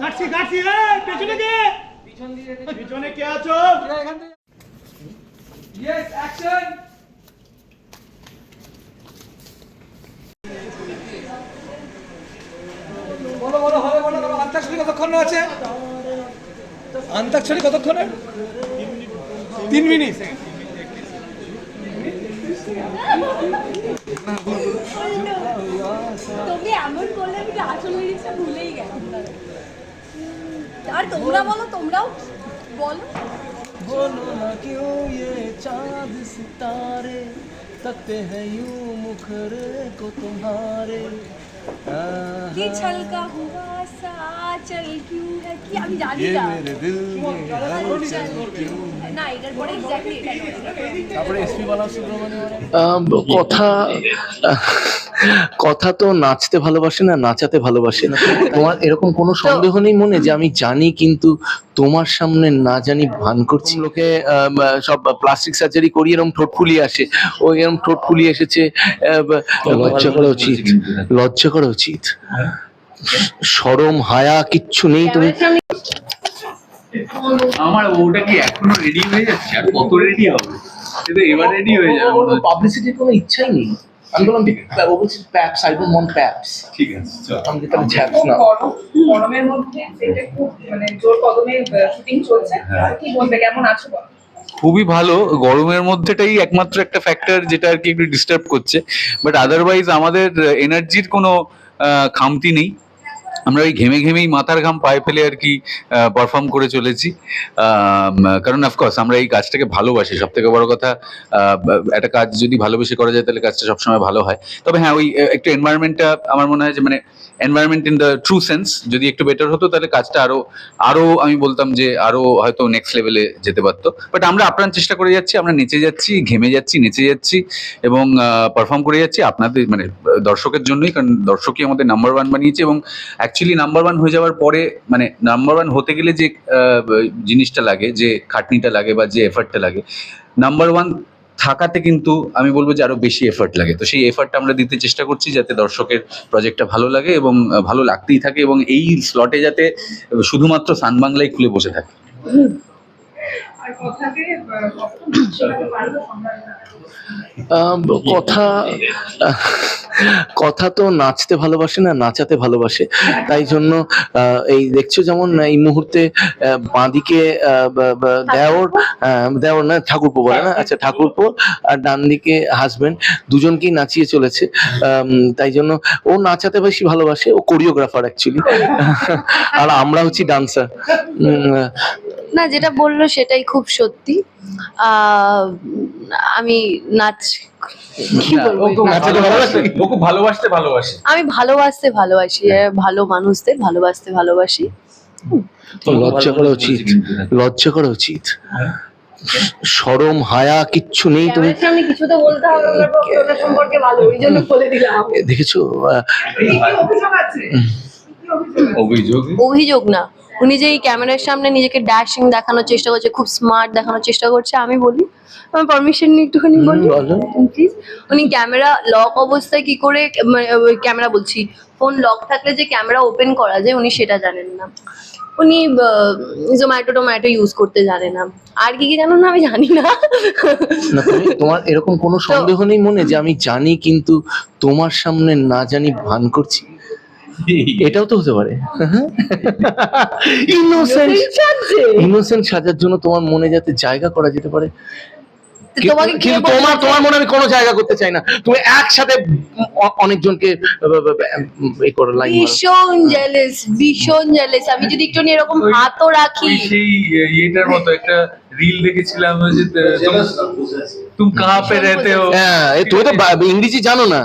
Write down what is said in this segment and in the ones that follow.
কাটছি এ পেছনে কে? আছো? ইয়েস অ্যাকশন বলো বলো হবে বলো বলো আন্তাক্ষরী কতক্ষণ আছে আন্তাক্ষরী কতক্ষণের তিন মিনিট তোকে এমন করলে আমি তো আসল জিনিসটা ভুলেই গেলাম আর তোমরা বলো তোমরাও বলো बोलो ना क्यों ये चांद सितारे तकते हैं यूं मुखरे को तुम्हारे कि चल का हुआ सा चल क्यों है? कि अभी जान ये मेरे दिल में हर चल क्यों কথা কথা তো নাচতে ভালোবাসে না নাচাতে ভালোবাসে না। তোমার এরকম কোনো সন্দেহ নেই মনে যে আমি জানি কিন্তু তোমার সামনে না জানি ভান করছি? লোকে সব প্লাস্টিক সার্জারি করিয়ে এরকম ঠোঁট ফুলিয়ে আসে। ও এরকম ঠোঁট ফুলিয়ে এসেছে আহ, লজ্জা করা উচিত। লজ্জা করা উচিত। সরম হায়া কিচ্ছু নেই তুমি। আমার ওটা কি এখনও রেডি হয়ে যাচ্ছে? আর কত রেডি হবে? সেটা এবার রেডি হয়ে যাবে। পাবলিসিটির কোনো ইচ্ছাই নেই। আমি বললাম ও বলছি paps I don't want paps ঠিক আছে চল। আমি যেতাম ঝ্যাপস না গরম গরমের মধ্যে সেটা খুব মানে জোর কদমে শুটিং চলছে। কি বলবে কেমন আছো বলো? খুবই ভালো। গরমের মধ্যেটাই একমাত্র একটা ফ্যাক্টর যেটা আর কি একটু ডিস্টার্ব করছে। বাট আদারওয়াইজ আমাদের এনার্জির কোনো খামতি নেই। আমরা ওই ঘেমে ঘেমেই মাথার ঘাম পায়ে ফেলে আর কি পারফর্ম করে চলেছি। কারণ অফকোর্স আমরা এই কাজটাকে ভালোবাসি। সব থেকে বড় কথা একটা কাজ যদি ভালোবেসে করা যায় তাহলে কাজটা সবসময় ভালো হয়। তবে হ্যাঁ ওই একটু এনভায়রনমেন্টটা আমার মনে হয় যে মানে environment in the true sense যদি একটু বেটার হতো, তাহলে কাজটা আরও আরও আমি বলতাম যে আরও হয়তো নেক্সট লেভেলে যেতে পারতো। বাট আমরা আপ্রাণ চেষ্টা করে যাচ্ছি, আমরা নেচে যাচ্ছি, ঘেমে যাচ্ছি, নেচে যাচ্ছি, এবং পারফর্ম করে যাচ্ছি আপনাদের মানে দর্শকের জন্যই, কারণ দর্শকই আমাদের নাম্বার ওয়ান বানিয়েছে, এবং অ্যাকচুয়ালি নাম্বার ওয়ান হয়ে যাওয়ার পরে মানে নাম্বার ওয়ান হতে গেলে যে জিনিসটা লাগে, যে খাটনিটা লাগে বা যে এফার্টটা লাগে নাম্বার ওয়ান থাকাতে কিন্তু আমি বলব যে আরও বেশি এফার্ট লাগে। তো সেই এফার্টটা আমরা দিতে চেষ্টা করছি যাতে দর্শকের প্রজেক্টটা ভালো লাগে এবং ভালো লাগতেই থাকে এবং এই স্লটে যাতে শুধুমাত্র সান বাংলায় খুলে বসে থাকে। কথা কথা তো নাচতে ভালোবাসে না, নাচাতে ভালোবাসে। তাই জন্য এই দেখছ যেমন এই মুহূর্তে বাঁদিকে দেওর দেওর না, ঠাকুরপো বলে না? আচ্ছা ঠাকুরপো আর ডান দিকে হাজবেন্ড দুজনকেই নাচিয়ে চলেছে। তাই জন্য ও নাচাতে বেশি ভালোবাসে, ও কোরিওগ্রাফার অ্যাকচুয়ালি আর আমরা হচ্ছি ডান্সার না যেটা বলল সেটাই খুব সত্যি। আমি নাচ কি বলব? ও খুব ভালোবাসতে ভালোবাসে। আমি ভালোবাসতে ভালোবাসি ভালো মানুষদের ভালোবাসতে ভালোবাসি। লজ্জা করা উচিত লজ্জা করা উচিত। সরম হায়া কিচ্ছু নেই তুমি। কিছু তো বলতে হবে সম্পর্কে ভালো ওই জন্য বলে দিলাম। দেখেছ অভিযোগ অভিযোগ না। উনি যে এই ক্যামেরার সামনে নিজেকে ড্যাশিং দেখানোর চেষ্টা করছে খুব স্মার্ট দেখানোর চেষ্টা করছে আমি বলি আমার পারমিশন নিয়ে একটুখানি বলি। প্লিজ উনি ক্যামেরা লক অবস্থায় কি করে ক্যামেরা বলছি ফোন লক থাকলে যে ক্যামেরা ওপেন করা যায় উনি সেটা জানেন না। উনি জোম্যাটো টোম্যাটো ইউজ করতে জানে না। আর কি কি জানো না আমি জানি না। না তোমার এরকম কোনো সন্দেহ নেই মনে যে আমি জানি কিন্তু তোমার সামনে না জানি ভান করছি? এটাও তো হতে পারে। ইনোসেন্ট ইনোসেন্ট সাজার জন্য তোমার মনে যাতে জায়গা করা যেতে পারে। তোমাকে কিন্তু তোমার তোমার মনে আমি কোনো জায়গা করতে চাই না। তুমি একসাথে অনেকজনকে এই করো লাইন ভীষণ জেলেস ভীষণ জেলেস আমি যদি একটু এরকম হাতও রাখি। সেই ইয়েটার মতো একটা রিল দেখেছিলাম যে তুম কাহা পে রেতে হো? হ্যাঁ তুমি তো ইংরেজি জানো না।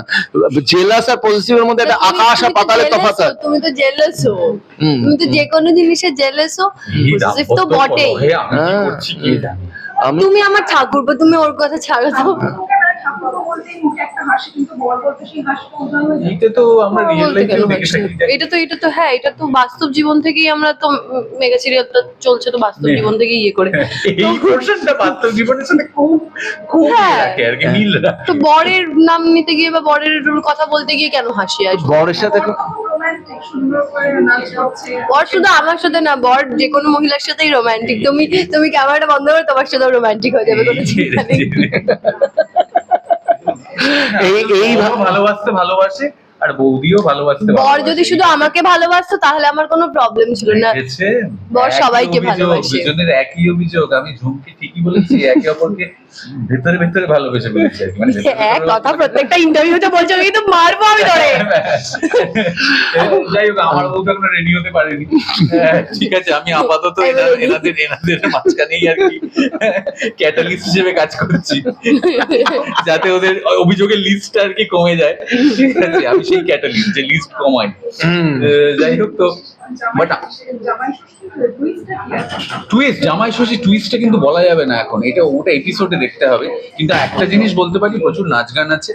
জেলাস আর পজিটিভের মধ্যে একটা আকাশ আর তুমি তো পাতালের তফাৎ তুমি তো জেলাস হো। তুমি তো যে কোনো জিনিসে জেলাস হো। পজিটিভ তো বটেই। হ্যাঁ। আমি তুমি আমার ঠাকুরপো তুমি ওর কথা ছাড়ো তো। ঠাকুর বলতেই মুখে একটা হাসি কিন্তু বর বলতে সেই হাসিটা উজ্জ্বল হয়ে। থাকি এটা তো এটা তো হ্যাঁ এটা তো বাস্তব জীবন থেকেই আমরা তো মেগা সিরিয়ালটা চলছে তো বাস্তব জীবন থেকেই ইয়ে করে। এই পোর্শনটা বাস্তব জীবনের সাথে খুব খুব হ্যাঁ। রাখে আর কি মিল তো বরের নাম নিতে গিয়ে বা বরের কথা বলতে গিয়ে কেন হাসি আসবে? বরের সাথে বর শুধু আমার সাথে না বর যে কোনো মহিলার সাথেই রোমান্টিক তুমি তুমি ক্যামেরাটা বন্ধ করে তোমার সাথে রোমান্টিক হয়ে যাবে কোনো চিন্তা নেই। এই এই এই ভালোবাসতে ভালোবাসে আর বৌদিও ভালোবাসতে বর যদি শুধু আমাকে ভালোবাসতো তাহলে আমার কোনো প্রবলেম ছিল না? বর একই সবাইকে অভিযোগ, ভালোবাসে। দুজনের একই অভিযোগ। আমি ঝুমকি ঠিকই বলেছি একে অপরকে ভেতরে ভেতরে ভালোবেসে বলেছি মানে হ্যাঁ কথা প্রত্যেকটা ইন্টারভিউতে বলছো আমি কিন্তু মারবো আমি ধরে যাই হোক আমার বউ তো এখনও রেডি হতে পারেনি। হ্যাঁ, ঠিক আছে আমি আপাতত এনাদের এনাদের মাঝখানেই আর কি ক্যাটালিস্ট হিসেবে কাজ করছি। যাতে ওদের অভিযোগের লিস্টটা আর কি কমে যায়। ঠিক আছে আমি সেই ক্যাটালিস্ট যে লিস্ট হুম। যাই হোক তো বাট টুইস্ট জামাই ষষ্ঠী টুইস্টটা কিন্তু বলা যাবে না এখন। এটা ওটা এপিসোডে দেখতে হবে। কিন্তু একটা জিনিস বলতে পারি প্রচুর নাচ গান আছে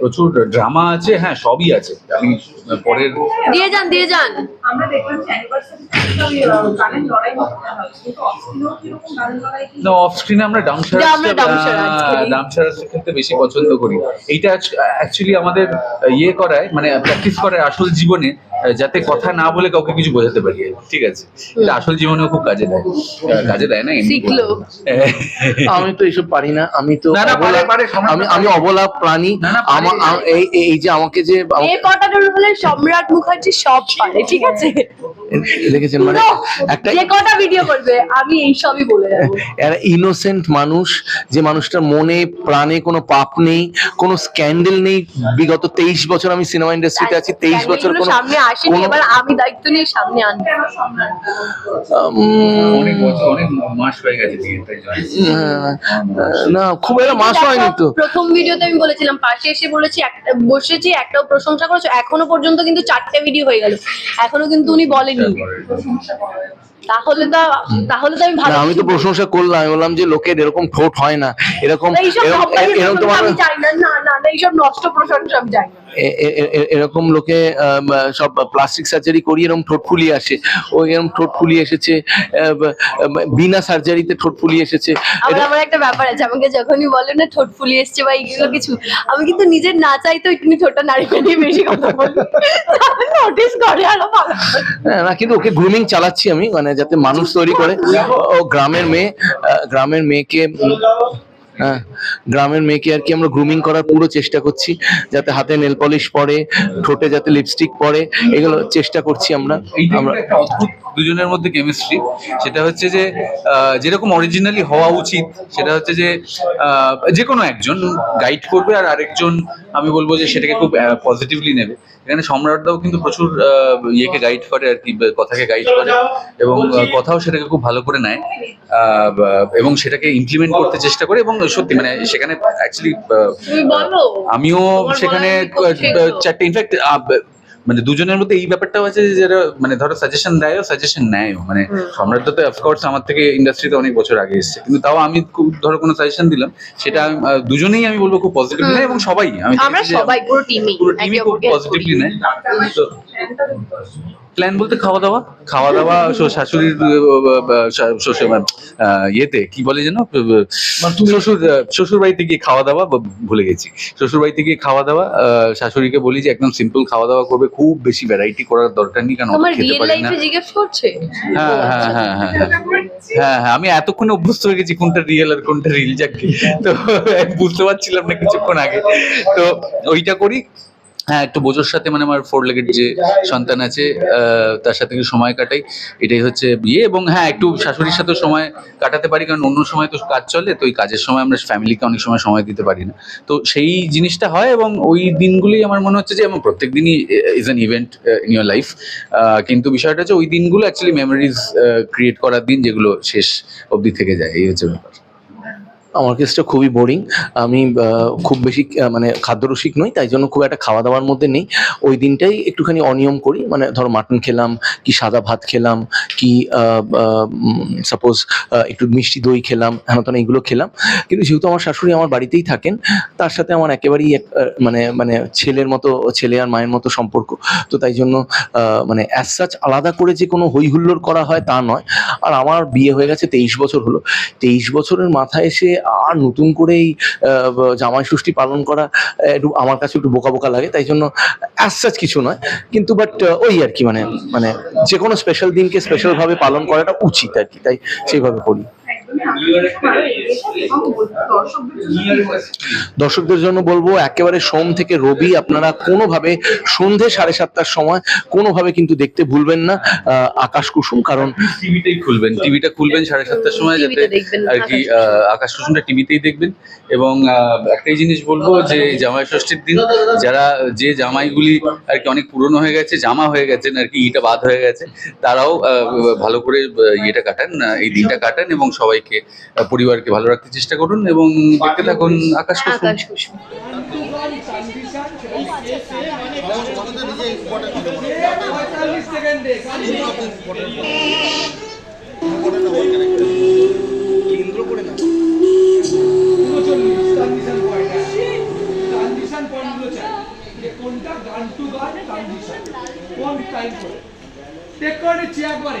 প্রচুর ড্রামা আছে হ্যাঁ সবই আছে। আমি পরের দিয়ে যান দিয়ে যান। আমরা দেখলাম যে অ্যানিভার্সারি গানের লড়াই হচ্ছে। কিন্তু অস্ট্রেলিয়াও কীরকম গানের লড়াই কি? না অফ স্ক্রিনে আমরা ডামসার না, আমরা ডামসারাজ খেলি। ডামসারাজ খেলতে বেশি পছন্দ করি। এইটা অ্যাকচুয়ালি আমাদের ইয়ে করায় মানে প্র্যাকটিস করায় আসল জীবনে যাতে কথা না বলে কাউকে কিছু বোঝাতে পারি। ঠিক আছে? এটা আসল জীবনেও খুব কাজে দেয়। কাজে দেয় না শিখলো। আমি তো এইসব পারি না। আমি তো আমি। আমি অবলা প্রাণী। এই যে আমাকে যে সম্রাট মুখার্জি সব পারে ঠিক আছে? দেখেছেন মানে একটা যে কটা ভিডিও করবে আমি এই সবই বলে যাব একটা ইনোসেন্ট মানুষ যে মানুষটার মনে প্রাণে কোনো পাপ নেই কোনো স্ক্যান্ডেল নেই। বিগত তেইশ বছর আমি সিনেমা ইন্ডাস্ট্রিতে আছি তেইশ বছর কোনো সামনে আসেনি এবার আমি দায়িত্ব নিয়ে সামনে আনব। হয়ে। না খুব একটা মাস হয়নি তো। প্রথম ভিডিওতে আমি বলেছিলাম পাশে এসে বলেছি একটা বসেছি একটাও প্রশংসা করেছ এখনও পর্যন্ত কিন্তু চারটে ভিডিও হয়ে গেল। এখনও কিন্তু উনি বলেনি তাহলে তো তাহলে তো আমি ভালো আমি তো প্রশংসা করলাম আমি বললাম যে লোকের এরকম ঠোঁট হয় না। এরকম এরকম- তোমার চাই না না এইসব নষ্ট প্রশংসা আমি চাই না। এরকম লোকে সব প্লাস্টিক সার্জারি করিয়ে এরকম ঠোঁট ফুলিয়ে আসে। ও এরকম ঠোঁট ফুলিয়ে এসেছে বিনা সার্জারিতে ঠোঁট ফুলিয়ে এসেছে। আমার একটা ব্যাপার আছে আমাকে যখনই বলে না ঠোঁট ফুলিয়ে এসছে বা এইগুলো কিছু আমি কিন্তু নিজের না চাইতো একটু ঠোঁটটা নাড়িয়ে নাড়িয়ে বেশি কথা বলি। নোটিস করে আরও ভালো। হ্যাঁ, না কিন্তু ওকে গ্রুমিং চালাচ্ছি আমি মানে যাতে মানুষ তৈরি করে। ও- গ্রামের মেয়ে গ্রামের মেয়েকে গ্রামের মেয়েকে আর কি আমরা গ্রুমিং করার পুরো চেষ্টা করছি যাতে হাতে নেল পলিশ পরে ঠোঁটে যাতে লিপস্টিক পরে এগুলো চেষ্টা করছি আমরা। আমরা অদ্ভুত দুজনের মধ্যে কেমিস্ট্রি সেটা হচ্ছে যে যেরকম অরিজিনালি হওয়া উচিত সেটা হচ্ছে যে যে কোনো একজন গাইড করবে আর আরেকজন আমি বলব যে সেটাকে খুব পজিটিভলি নেবে। এখানে সম্রাটদাও কিন্তু প্রচুর ইয়েকে গাইড করে আর কি কথাকে গাইড করে এবং কথাও সেটাকে খুব ভালো করে নেয় এবং সেটাকে ইমপ্লিমেন্ট করতে চেষ্টা করে এবং সত্যি মানে সেখানে অ্যাকচুয়ালি আমিও সেখানে। চারটে ইনফ্যাক্ট মানে দুজনের মধ্যে এই ব্যাপারটাও আছে যে যারা মানে ধরো সাজেশন দেয়ও সাজেশন নেয়ও। মানে সম্রাট তো অফকোর্স আমার থেকে ইন্ডাস্ট্রিতে অনেক বছর আগে এসেছে। কিন্তু তাও আমি খুব ধরো কোনো সাজেশন দিলাম সেটা দুজনেই আমি বলব খুব পজিটিভ নেয় এবং সবাই আমি পুরো টিমই খুব পজিটিভলি নেয়। তো প্ল্যান বলতে খাওয়া দাওয়া খাওয়া দাওয়া শাশুড়ির শ্বশুর ইয়েতে কি বলে যেন? শ্বশুর শ্বশুর বাড়িতে গিয়ে খাওয়া দাওয়া ভুলে গেছি। শ্বশুর বাড়িতে গিয়ে খাওয়া দাওয়া আহ, শাশুড়িকে বলি যে একদম সিম্পল খাওয়া দাওয়া করবে খুব বেশি ভ্যারাইটি করার দরকার নেই কারণ খেতে রিয়েল পারি না। লাইফে জিজ্ঞেস করছে? হ্যাঁ হ্যাঁ হ্যাঁ হ্যাঁ হ্যাঁ। হ্যাঁ হ্যাঁ আমি এতক্ষণে অভ্যস্ত হয়ে গেছি কোনটা রিয়েল আর কোনটা রিল যাকে। তো বুঝতে পারছিলাম না কিছুক্ষণ আগে। তো ওইটা করি। হ্যাঁ একটু বোঝোর সাথে মানে আমার ফোর লেগের যে সন্তান আছে তার সাথে একটু সময় কাটাই। এটাই হচ্ছে বিয়ে এবং হ্যাঁ একটু শাশুড়ির সাথে সময় কাটাতে পারি, কারণ অন্য সময় তো কাজ চলে, তো ওই কাজের সময় আমরা ফ্যামিলিকে অনেক সময় সময় দিতে পারি না। তো সেই জিনিসটা হয় এবং ওই দিনগুলোই আমার মনে হচ্ছে যে আমার প্রত্যেক দিনই is an event in your life কিন্তু বিষয়টা হচ্ছে ওই দিনগুলো অ্যাকচুয়ালি মেমোরিজ ক্রিয়েট করার দিন যেগুলো শেষ অবধি থেকে যায়, এই হচ্ছে ব্যাপার। আমার কেসটা খুবই বোরিং আমি খুব বেশি মানে খাদ্যরসিক নই, তাই জন্য খুব একটা খাওয়া দাওয়ার মধ্যে নেই। ওই দিনটাই একটুখানি অনিয়ম করি মানে ধরো মাটন খেলাম, কি সাদা ভাত খেলাম, কি সাপোজ একটু মিষ্টি দই খেলাম তেন এগুলো খেলাম। কিন্তু যেহেতু আমার শাশুড়ি আমার বাড়িতেই থাকেন, তার সাথে আমার একেবারেই এক মানে মানে ছেলের মতো, ছেলে আর মায়ের মতো সম্পর্ক। তো তাই জন্য মানে অ্যাজ সাচ আলাদা করে যে কোনো হই হুল্লোড় করা হয় তা নয়। আর আমার বিয়ে হয়ে গেছে তেইশ বছর হলো। তেইশ বছরের মাথায় এসে আর নতুন করে এই জামাই ষষ্ঠী পালন করা একটু আমার কাছে একটু বোকা বোকা লাগে, তাই জন্য অ্যাজ সাচ কিছু নয়। কিন্তু বাট ওই আর কি মানে মানে যে কোনো স্পেশাল দিনকে স্পেশাল ভাবে পালন করাটা উচিত আর কি, তাই সেইভাবে করি। দর্শকদের জন্য বলব একেবারে সোম থেকে রবি আপনারা কোনোভাবে সন্ধে সাড়ে সাতটার সময় কোনোভাবে কিন্তু দেখতে ভুলবেন না আকাশ কুসুম। কারণ টিভিটাই খুলবেন। টিভিটা খুলবেন সাড়ে সাতটার সময় যাতে আর কি আকাশ আহ, আকাশ কুসুমটা টিভিতেই দেখবেন। এবং আহ, একটাই জিনিস বলব যে জামাই ষষ্ঠীর দিন যারা যে জামাইগুলি আর কি অনেক পুরনো হয়ে গেছে জামা হয়ে গেছেন আর কি ইটা বাদ হয়ে গেছে তারাও আহ, ভালো করে ইয়েটা কাটান এই দিনটা কাটান এবং সবাইকে পরিবারকে ভালো রাখতে চেষ্টা করুন এবং দেখতে থাকুন আকাশ কুসুম। কোনটা গান টু গান ট্রানজিশন কোন টাইম করে টেক করে নিচ্ছি একবারে